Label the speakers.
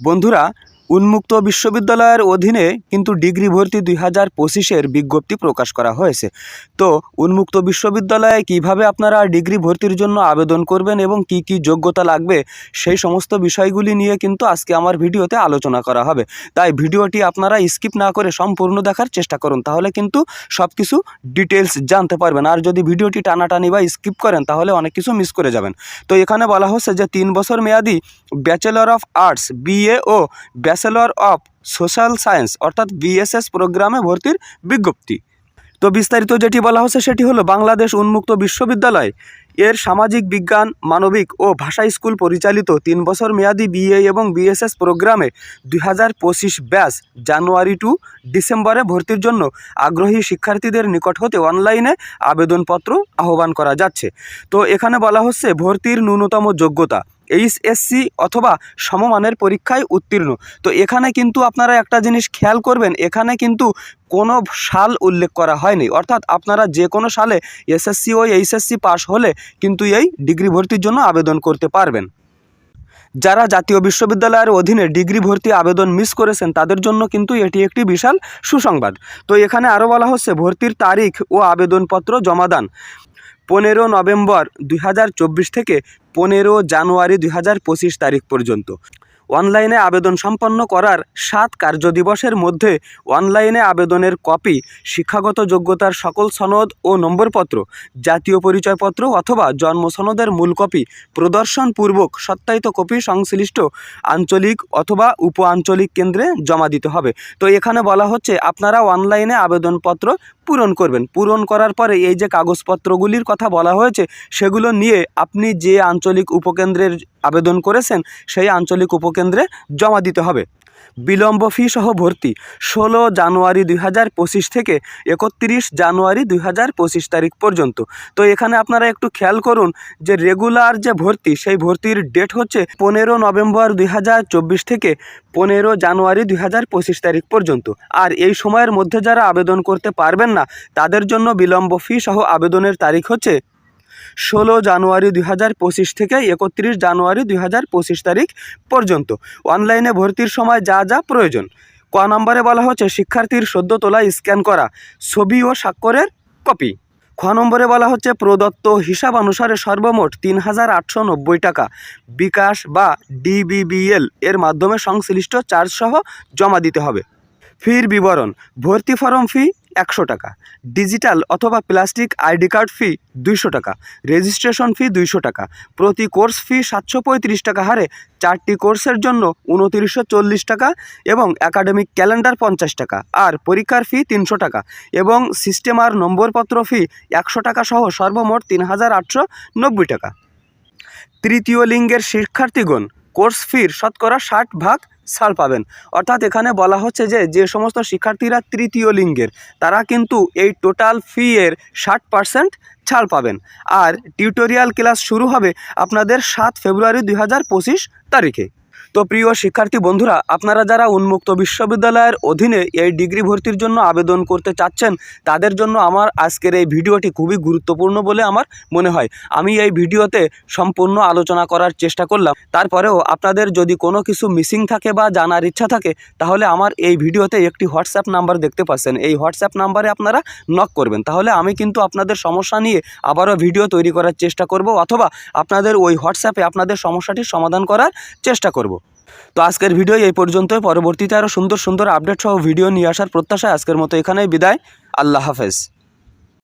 Speaker 1: বন্ধুরা উন্মুক্ত বিশ্ববিদ্যালয়ের অধীনে কিন্তু ডিগ্রি ভর্তি দুই হাজার পঁচিশের বিজ্ঞপ্তি প্রকাশ করা হয়েছে। তো উন্মুক্ত বিশ্ববিদ্যালয়ে কীভাবে আপনারা ডিগ্রি ভর্তির জন্য আবেদন করবেন এবং কি কি যোগ্যতা লাগবে, সেই সমস্ত বিষয়গুলি নিয়ে কিন্তু আজকে আমার ভিডিওতে আলোচনা করা হবে। তাই ভিডিওটি আপনারা স্কিপ না করে সম্পূর্ণ দেখার চেষ্টা করুন, তাহলে কিন্তু সব কিছু ডিটেলস জানতে পারবেন। আর যদি ভিডিওটি টানাটানি বা স্কিপ করেন, তাহলে অনেক কিছু মিস করে যাবেন। তো এখানে বলা হচ্ছে যে তিন বছর মেয়াদি ব্যাচেলর অফ আর্টস বিএ ও ব্যাচেলর অফ সোশ্যাল সায়েন্স অর্থাৎ বিএসএস প্রোগ্রামে ভর্তির বিজ্ঞপ্তি। তো বিস্তারিত যেটি বলা হচ্ছে সেটি হলো বাংলাদেশ উন্মুক্ত বিশ্ববিদ্যালয়। এর সামাজিক বিজ্ঞান, মানবিক ও ভাষা স্কুল পরিচালিত তিন বছর মেয়াদি বিএ এবং বিএসএস প্রোগ্রামে দুই হাজার পঁচিশ ব্যাচ জানুয়ারি টু ডিসেম্বরে ভর্তির জন্য আগ্রহী শিক্ষার্থীদের নিকট হতে অনলাইনে আবেদনপত্র আহ্বান করা যাচ্ছে। তো এখানে বলা হচ্ছে ভর্তির ন্যূনতম যোগ্যতা। এইচএসসি অথবা সমমানের পরীক্ষায় উত্তীর্ণ। তো এখানে কিন্তু আপনারা একটা জিনিস খেয়াল করবেন, এখানে কিন্তু কোনো সাল উল্লেখ করা হয়নি। অর্থাৎ আপনারা যে কোনো সালে এসএসসি ও এইচএসসি পাশ হলে কিন্তু এই ডিগ্রি ভর্তির জন্য আবেদন করতে পারবেন। যারা জাতীয় বিশ্ববিদ্যালয়ের অধীনে ডিগ্রি ভর্তি আবেদন মিস করেছেন, তাদের জন্য কিন্তু এটি একটি বিশাল সুসংবাদ। তো এখানে আরও বলা হচ্ছে, ভর্তির তারিখ ও আবেদনপত্র জমাদান পনেরো নভেম্বর দুই হাজার চব্বিশ থেকে পনেরো জানুয়ারি দুই হাজার পঁচিশ তারিখ পর্যন্ত। অনলাইনে আবেদন সম্পন্ন করার সাত কার্যদিবসের মধ্যে অনলাইনে আবেদনের কপি, শিক্ষাগত যোগ্যতার সকল সনদ ও নম্বরপত্র, জাতীয় পরিচয়পত্র অথবা জন্ম সনদের মূল কপি, প্রদর্শনপূর্বক সত্যায়িত কপি সংশ্লিষ্ট আঞ্চলিক অথবা উপ আঞ্চলিক কেন্দ্রে জমা দিতে হবে। তো এখানে বলা হচ্ছে, আপনারা অনলাইনে আবেদনপত্র পূরণ করবেন। পূরণ করার পরে এই যে কাগজপত্রগুলির কথা বলা হয়েছে, সেগুলো নিয়ে আপনি যে আঞ্চলিক উপকেন্দ্রের আবেদন করেছেন, সেই আঞ্চলিক উপকেন্দ্রে জমা দিতে হবে। বিলম্ব ফি সহ ভর্তি ষোলো জানুয়ারি দুই হাজার পঁচিশ থেকে একত্রিশ জানুয়ারি দুই হাজার পঁচিশ তারিখ পর্যন্ত। তো এখানে আপনারা একটু খেয়াল করুন যে রেগুলার যে ভর্তি, সেই ভর্তির ডেট হচ্ছে পনেরো নভেম্বর দুই হাজার চব্বিশ থেকে পনেরো জানুয়ারি দুই হাজার পঁচিশ তারিখ পর্যন্ত। আর এই সময়ের মধ্যে যারা আবেদন করতে পারবেন না, তাদের জন্য বিলম্ব ফি সহ আবেদনের তারিখ হচ্ছে ষোলো জানুয়ারি দুই হাজার পঁচিশ থেকে একত্রিশ জানুয়ারি দুই হাজার পঁচিশ তারিখ পর্যন্ত। অনলাইনে ভর্তির সময় যা যা প্রয়োজন। ক নম্বরে বলা হচ্ছে, শিক্ষার্থীর সদ্য তোলা স্ক্যান করা ছবি ও স্বাক্ষরের কপি। খ নম্বরে বলা হচ্ছে, প্রদত্ত হিসাব অনুসারে সর্বমোট তিন হাজার আটশো নব্বই টাকা বিকাশ বা ডিবিবিএল এর মাধ্যমে সংশ্লিষ্ট চার্জ সহ জমা দিতে হবে। ফির বিবরণ, ভর্তি ফরম ফি একশো টাকা। ডিজিটাল অথবা প্লাস্টিক আইডি কার্ড ফি দুইশো টাকা, রেজিস্ট্রেশন ফি দুইশো টাকা, প্রতি কোর্স ফি সাতশো পঁয়ত্রিশ টাকা হারে, চারটি কোর্সের জন্য উনতিরিশশো চল্লিশ টাকা এবং একাডেমিক ক্যালেন্ডার পঞ্চাশ টাকা, আর পরীক্ষার ফি তিনশো টাকা এবং সিস্টেম আর নম্বরপত্র ফি একশো টাকা সহ সর্বমোট তিন হাজার আটশো নব্বই টাকা। তৃতীয় লিঙ্গের শিক্ষার্থীগণ কোর্স ফির শতকরা ষাট ভাগ ছাড় পাবেন। অর্থাৎ এখানে বলা হচ্ছে যে যে সমস্ত শিক্ষার্থীরা তৃতীয় লিঙ্গের, তারা কিন্তু এই টোটাল ফি এর ষাট পারসেন্ট ছাড় পাবেন। আর টিউটোরিয়াল ক্লাস শুরু হবে আপনাদের সাত ফেব্রুয়ারি দু হাজার পঁচিশ তারিখে। তো প্রিয় শিক্ষার্থী বন্ধুরা, আপনারা যারা উন্মুক্ত বিশ্ববিদ্যালয়ের অধীনে এই ডিগ্রি ভর্তির জন্য আবেদন করতে চাচ্ছেন, তাদের জন্য আমার আজকের এই ভিডিওটি খুবই গুরুত্বপূর্ণ বলে আমার মনে হয়। আমি এই ভিডিওতে সম্পূর্ণ আলোচনা করার চেষ্টা করলাম। তারপরেও আপনাদের যদি কোনো কিছু মিসিং থাকে বা জানার ইচ্ছা থাকে, তাহলে আমার এই ভিডিওতে একটি হোয়াটসঅ্যাপ নাম্বার দেখতে পাচ্ছেন। এই হোয়াটসঅ্যাপ নাম্বারে আপনারা নক করবেন। তাহলে আমি কিন্তু আপনাদের সমস্যা নিয়ে আবারও ভিডিও তৈরি করার চেষ্টা করব, অথবা আপনাদের ওই হোয়াটসঅ্যাপে আপনাদের সমস্যাটির সমাধান করার চেষ্টা করব। তো আজকের ভিডিও এই পর্যন্ত পরবর্তীতে আরও সুন্দর সুন্দর আপডেট সহ ভিডিও নিয়ে আসার প্রত্যাশায় আজকের মতো এখানেই বিদায়। আল্লাহ হাফেজ।